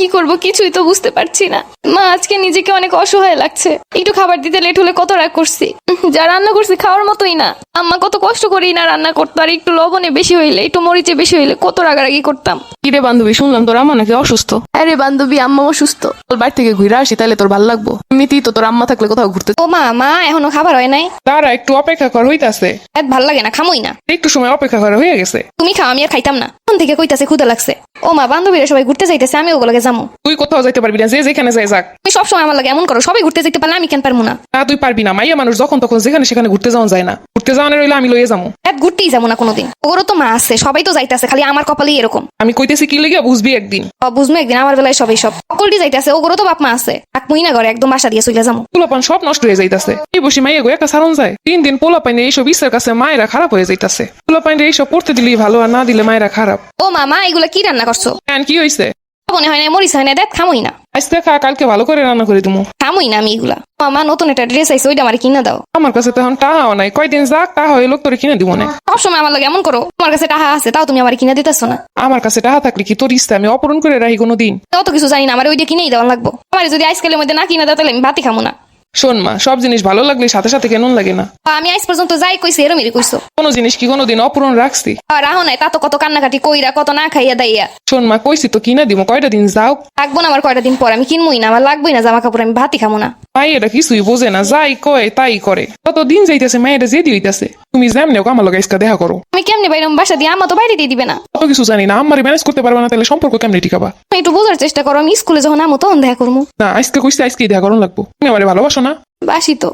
কি করব কিছুই তো বুঝতে পারছি না। মা আজকে নিজেকে অনেক অসহায় লাগছে। একটু খাবার দিতে লেট হলে কত রাগ করছি। যা রান্না করছি খাওয়ার মতোই না। আম্মা কত কষ্ট করি না রান্না করতো আর একটু লবণে বেশি হইলে একটু মরিচে বেশি হইলে কত রাগারাগি করতাম। কিরে বান্ধবী শুনলাম তোর আম্মা নাকি অসুস্থ? আরে বান্ধবী আম্মা অসুস্থ। তোর বাড়ি থেকে ঘুরে আসি তাহলে তোর ভালো লাগবো। এমনিতেই তো তোর আম্মা থাকলে কোথাও ঘুরতে ও মা মা এখনও খাবার হয় নাই। তারা একটু অপেক্ষা কর হইতাছে। এত ভালো লাগে না খামই না। একটু সময় অপেক্ষা করা হয়ে গেছে। তুমি খাও আমি আর খাইতাম না। তখন থেকে কইতাছে ক্ষুদা লাগছে। ও মা বান্ধবীরা সবাই ঘুরতে যাইতেছে আমি ওগুলোকে যাব তুই কোথাও যাইতে পারবি না যে যেখানে যাই যাক। তুমি সবসময় আমার লাগে এমন করো সবাই ঘুরতে যেতে পারলে আমি কেন পারব না? না তুই পারবি না মাইয়া মানুষ যখন তখন যেখানে সেখানে ঘুরতে যাওয়া যায় না। ঘুরতে যাওয়ানো রইলে আমি লইয়ে যাব এত ঘুরতেই যাব না কোনোদিন। ওরও তো মা আছে সবাই তো যাইতেছে খালি আমার কপালেই এরকম। আমি কইতেছি কি লেগে বুঝবি একদিন। বুঝব একদিন আমার বেলায় সবাই সব। সকলটি যাইতেছে ওগুলো তো বাপ মা আছে। এক মুই না ঘরে একদম বাসা দিয়ে চলে যাব পোলাপান সব নষ্ট হয়ে যাইতাছে। এই বসে মাইয়া গো একটা সারণ যায়। তিন দিন পোলাপাইনে এইসব ইচ্ছার কাছে মায়েরা খারাপ হয়ে যাইতাছে। পোলাপাইনে এইসব পড়তে দিলেই ভালো আর না দিলে মায়েরা খারাপ। ও মামা এগুলো কি রান্না করছ? কেন কি হয়েছে মনে হয় না মরিস হয় না দেখ খামই না। আজকে খা কালকে ভালো করে রান্না করে দিমু। খামই না আমি এগুলা। মামা নতুন একটা ড্রেস আইছে ওইটা আমার কিনে দাও। আমার কাছে তো এখন টাহাও নাই। কয়দিন যাক হয়ে লোক তোরে কিনে দিব না সবসময় আমার লাগে এমন করো তোমার কাছে টাহা আছে তাও তুমি আমার কিনে দিতেছ না। আমার কাছে টাহা থাকলে কি তোর ইচ্ছা? আমি অপরণ করে রাখি কোনো দিন অত কিছু জানি না আমার ওইটা কিনেই দেওয়া লাগবো। আমার যদি আইসক্রিমের মধ্যে না কিনে দাও তাহলে আমি ভাতি খামো না। শোন মা সব জিনিস ভালো লাগলে সাথে সাথে কেন লাগে না? আমি আজ পর্যন্ত যাই কইছি এরমেরই কইছো। কোনো জিনিস কি কোনোদিন অপূরণ রাখছি? আর রাহো নাই তা তো কত কান্নাকাটি কইরা কত না খাইয়া দাইয়া। শোন মা কইছি তো কিনা দিব কয়টা দিন যাও? লাগবো না আমার কয়টা দিন পর আমি কিনবই না আমার লাগবেই না জামা কাপড় আমি ভাতই খামো না। মায়েরা কিছুই বোঝে না যাই কয় তাই করে। কত দিন যাইতেছে মায়েরা যেদি হইতাছে। তুমি যেমনে আমার লগে ইসকা দেখা করো। আমি কেমনে বাইরম বাসা দিয়ে আমা তো বাইরে দিয়ে দিবে না। কত কিছু জানি না আমার ম্যানেজ করতে পারবে না তাহলে সম্পর্ক কেমনে টিকাবা? একটু বোঝার চেষ্টা করো আমি স্কুলে যখন আমো তখন দেখা করব না আজকে কইছি আজকে দেখা করুন লাগবো। তুমি আমার ভালোবাসো না? বাসি তো।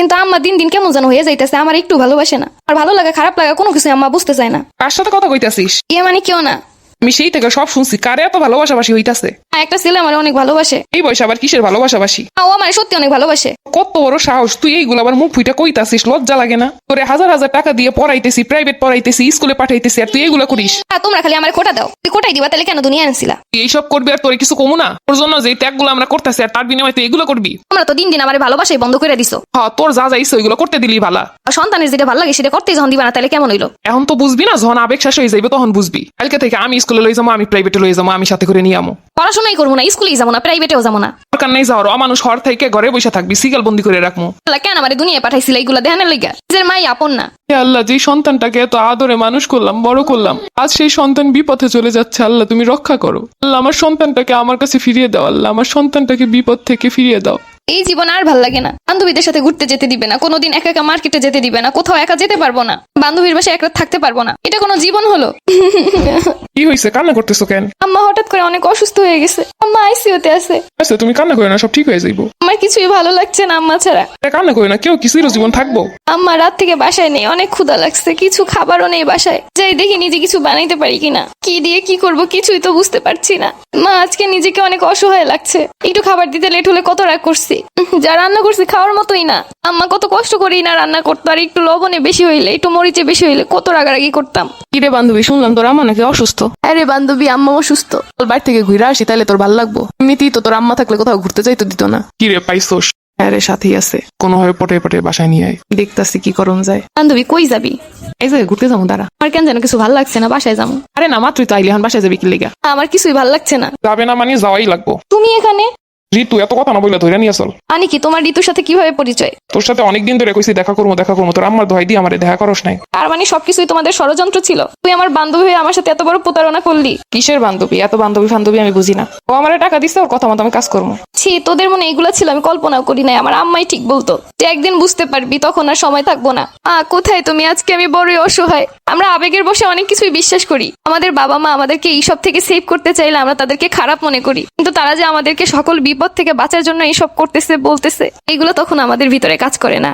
কিন্তু আম্মা দিন দিন কেমন যেন হয়ে যাইতেছে আমার একটু ভালোবাসে না। আর ভালো লাগা খারাপ লাগা কোনো কিছু আম্মা বুঝতে চায় না। কার সাথে কথা কইতাছিস? ইয়ে মানে কেউ না। আমি সেই থেকে সব শুনছি। কারে এত ভালোবাসাবাসি হইতাছে? আর একটা ছেলে আমার অনেক ভালোবাসে। এই বয়সে আবার কিসের ভালোবাসাবাসি? ও আমার সত্যি অনেক ভালোবাসে। কত বড় সাহস তুই এইগুলো আবার মুখ ফুইটা কইতাছিস লজ্জা লাগে না? তোরে হাজার হাজার টাকা দিয়ে পড়াইতেছি প্রাইভেট পড়াইতেছি স্কুলে পাঠাইতেছি আর তুই এইগুলো করিস? তোমরা খালি আমার কোটা দাও। তুই কোটাই দিবা? তাহলে কেন দুনিয়া আনছিলা? তুই এইসব করবি আর তোর কিছু কমু না? তোর জন্য যে ত্যাগগুলো আমরা করতেছি আর তার বিনিময়ে তুই এগুলো করবি? তোমরা তো দিন দিন আমার ভালোবাসাই বন্ধ করে দিছো। হ্যাঁ তোর যা যা ইচ্ছে ওইগুলো করতে দিলি ভালা। আর সন্তানের যেটা ভালো লাগে সেটা করতেই যখন দিবা না তাহলে কেমন হইল? এখন তো বুঝবি না যখন আবেগ শেষ হয়ে যাবে তখন বুঝবি। কালকে থেকে আমি স্কুলে লই যাব আমি প্রাইভেটে লই যাব আমি সাথে করে নিয়ে আমো। পড়াশোনাই করব না স্কুলেই যাব না প্রাইভেটেও যাব না। দরকার নেই যাওয়ার। অমানুষ হর থেকে ঘরে বসে থাকবি সিগাল বন্দি করে রাখব। কেন আমার দুনিয়া পাঠাইছিল এইগুলা দেহানের লেগা? নিজের মাই আপন না। হে আল্লাহ যে সন্তানটাকে এত আদরে মানুষ করলাম বড় করলাম আজ সেই সন্তান বিপথে চলে যাচ্ছে আল্লাহ তুমি রক্ষা করো। আল্লাহ আমার সন্তানটাকে আমার কাছে ফিরিয়ে দাও আল্লাহ আমার সন্তানটাকে বিপদ থেকে ফিরিয়ে দাও। এই জীবন আর ভালো লাগে না। বান্ধবীদের সাথে ঘুরতে যেতে দিবে না কোনোদিন একা একা মার্কেটে যেতে দিবে না কোথাও একা যেতে পারব না বান্ধবীর বাসে একরাত থাকতে পারব না। এটা কোনো জীবন হলো? কি হয়েছে কান্না করতেছো কেন? আম্মা হঠাৎ করে অনেক অসুস্থ হয়ে গেছে। আম্মা আইসিইউতে আছে। আচ্ছা তুমি কান্না করো না সব ঠিক হয়ে যাইবো। কিছুই ভালো লাগছে না আম্মা ছাড়া। কান্না করো না কেউ কি জীবন থাকব। আম্মা রাত থেকে বাসায় নেই অনেক ক্ষুধা লাগছে কিছু খাবারও নেই বাসায়। যাই দেখি নিজে কিছু বানাইতে পারি কিনা। কি দিয়ে কি করব কিছুই তো বুঝতে পারছি না। মা আজকে নিজেকে অনেক অসহায় লাগছে। একটু খাবার দিতে লেট হলে কত রাগ করছি। যা রান্না করছি খাওয়ার মতোই না। আম্মা কত কষ্ট করেই না রান্না করতো আর একটু লবণে বেশি হইলে একটু মরিচে বেশি হইলে কত রাগারাগি করতাম। কিরে বান্ধবী শুনলাম তোর আম্মা নাকি অসুস্থ? আরে বান্ধবী আম্মা অসুস্থ। বাড়ি থেকে ঘুরে আসি তাহলে তোর ভালো লাগবো। এমনিতেই তো তোর আম্মা থাকলে কোথাও ঘুরতে যাইতে দিত না। কি রে পাইছোস হ্যাঁ রে সাথেই আছে। কোনোভাবে পটে পটে বাসায় নিয়ে আয়। দেখতাছি কি করণ যায়। বান্ধবী কই যাবি? এই যে ঘুরতে যাব দাঁড়া। আমার কেন যেন কিছু ভালো লাগছে না বাসায় যাব আরে না মাত্রই তো আইলি এখন বাসায় যাবি কি লেগা? আমার কিছুই ভালো লাগছে না। যাবে না মানে যাওয়াই লাগবো। তুমি এখানে? ঋতু এত কথা না বললে ধরে নিয়ে চল আনি কি তোমার ঋতুর সাথে কীভাবে পরিচয়? তোর সাথে অনেকদিন ধরে কইছি দেখা করব দেখা করব তোর আমার দোহাই দিয়ে আমারে দেখা করস নাই। তার মানে সবকিছুই তোমাদের ষড়যন্ত্র ছিল? তুই আমার বান্ধবী হয়ে আমার সাথে এত বড় প্রতারণা করলি? কিসের বান্ধবী? এত বান্ধবী বান্ধবী আমি বুঝি না। ও আমার টাকা দিচ্ছে ওর কথা মতো আমি কাজ করব। ছি তোদের মনে এগুলো ছিল আমি কল্পনাও করি নাই। আমার আম্মাই ঠিক বলতো যে একদিন বুঝতে পারবি তখন আর সময় থাকব না। আ কোথায় তুমি? আজকে আমি বড়ই অসহায়। আমরা আবেগের বসে অনেক কিছুই বিশ্বাস করি। আমাদের বাবা মা আমাদেরকে এইসব থেকে সেভ করতে চাইলে আমরা তাদেরকে খারাপ মনে করি। কিন্তু তারা যে আমাদেরকে সকল বিপদ থেকে বাঁচার জন্য এইসব করতেছে বলতেছে। এগুলো তখন আমাদের ভিতরে কাজ করে না।